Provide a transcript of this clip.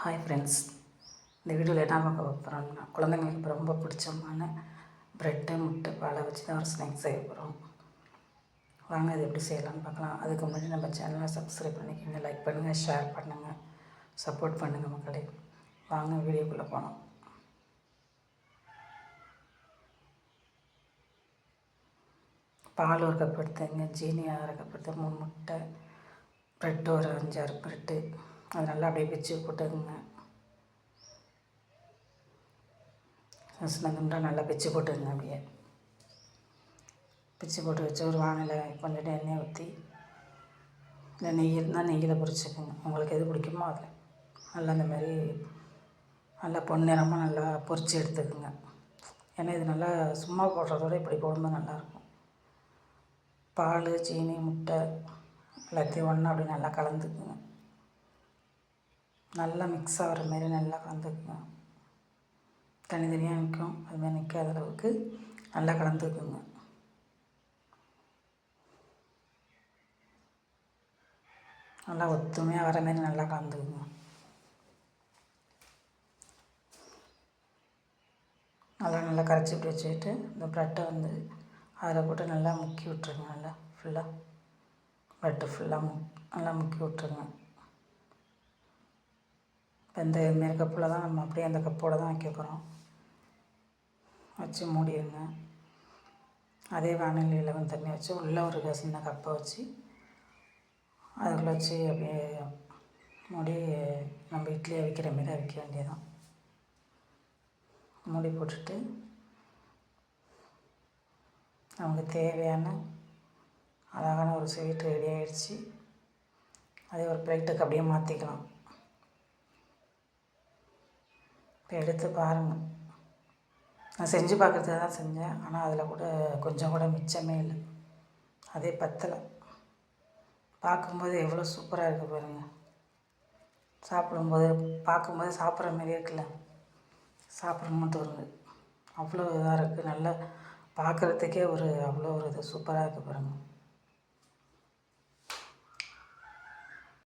Hi friends இந்த வீடியோவில் என்ன பார்க்க போகிறோம்னா குழந்தைங்களுக்கு ரொம்ப பிடிச்சமான ப்ரெட்டு முட்டை பாலை வச்சு தான் ஒரு ஸ்நாக்ஸ் செய்ய போகிறோம் வாங்க இது எப்படி செய்யலாம்னு பார்க்கலாம். அதுக்கு முன்னாடி நம்ம சேனலை சப்ஸ்கிரைப் பண்ணிக்கோங்க லைக் பண்ணுங்கள் ஷேர் பண்ணுங்கள் சப்போர்ட் பண்ணுங்கள் மக்களே. வாங்க வீடியோக்குள்ளே போனோம் பால் ஒரு கப் எடுத்துங்க ஜீனி அரை கப் எடுத்து மூணு முட்டை ப்ரெட்டு ஒரு அஞ்சாறு ப்ரெட்டு அது நல்லா அப்படியே பிச்சு போட்டுக்குங்க. சின்ன துண்டாக நல்லா பிச்சு போட்டுக்குங்க அப்படியே. பிச்சு போட்டு வச்சு ஒரு வானிலை கொஞ்சம் எண்ணெய் ஊற்றி இல்லை நெய் இருந்தால் நெய்யில் பொரிச்சுக்கோங்க. உங்களுக்கு எது பிடிக்குமோ அதில் நல்லா அந்த மாதிரி நல்லா பொன்னிறமாக நல்லா பொரித்து எடுத்துக்கோங்க. ஏன்னா இது நல்லா சும்மா போடுறதோட இப்படி போடும்போது நல்லாயிருக்கும். பால் சீனி முட்டை எல்லாத்தையும் ஒன்றா அப்படி நல்லா கலந்துக்குங்க. நல்லா மிக்ஸ் ஆகிற மாரி நல்லா கலந்துக்குங்க. தனித்தனியாக நிற்கும் அதுமாதிரி நிற்காத அளவுக்கு நல்லா கலந்துக்குங்க. நல்லா ஒத்துமையாக வர மாரி நல்லா கலந்துக்குங்க. நல்லா நல்லா கரைச்சி இப்படி வச்சுக்கிட்டு இந்த ப்ரெட்டை வந்து அதில் போட்டு நல்லா முக்கி விட்ருங்க நல்லா ஃபுல்லாக ப்ரெட்டு ஃபுல்லாக மு நல்லா முக்கி விட்ருங்க இந்த மாரி கப்பில் தான் நம்ம அப்படியே அந்த கப்போடு தான் வைக்க போகிறோம் வச்சு மூடிடுங்க அதே வானிலையில் வந்து தண்ணி வச்சு உள்ளே ஒரு சின்ன கப்பை வச்சு அதுக்குள்ளே வச்சு அப்படியே மூடி நம்ம இட்லி அவிக்கிற மாரி அவிக்க வேண்டியதான் மூடி போட்டுட்டு நமக்கு தேவையான அழகான ஒரு ஸ்வீட் ரெடி ஆகிடுச்சு அதே ஒரு பிளேட்டுக்கு அப்படியே மாற்றிக்கலாம் இப்போ எடுத்து பாருங்கள் நான் செஞ்சு பார்க்குறதுக்கு தான் செஞ்சேன். ஆனால் அதில் கூட கொஞ்சம் கூட மிச்சமே இல்லை. அதே பத்தலை. பார்க்கும்போது எவ்வளோ சூப்பராக இருக்குது பாருங்கள் சாப்பிடும்போது பார்க்கும்போது சாப்பிட்ற மாதிரி இருக்குல்ல. சாப்பிடணும்னு தோணுது. அவ்வளோ இதாக இருக்குது நல்லா பார்க்குறதுக்கே ஒரு அவ்வளோ ஒரு இது சூப்பராக இருக்குது பாருங்கள்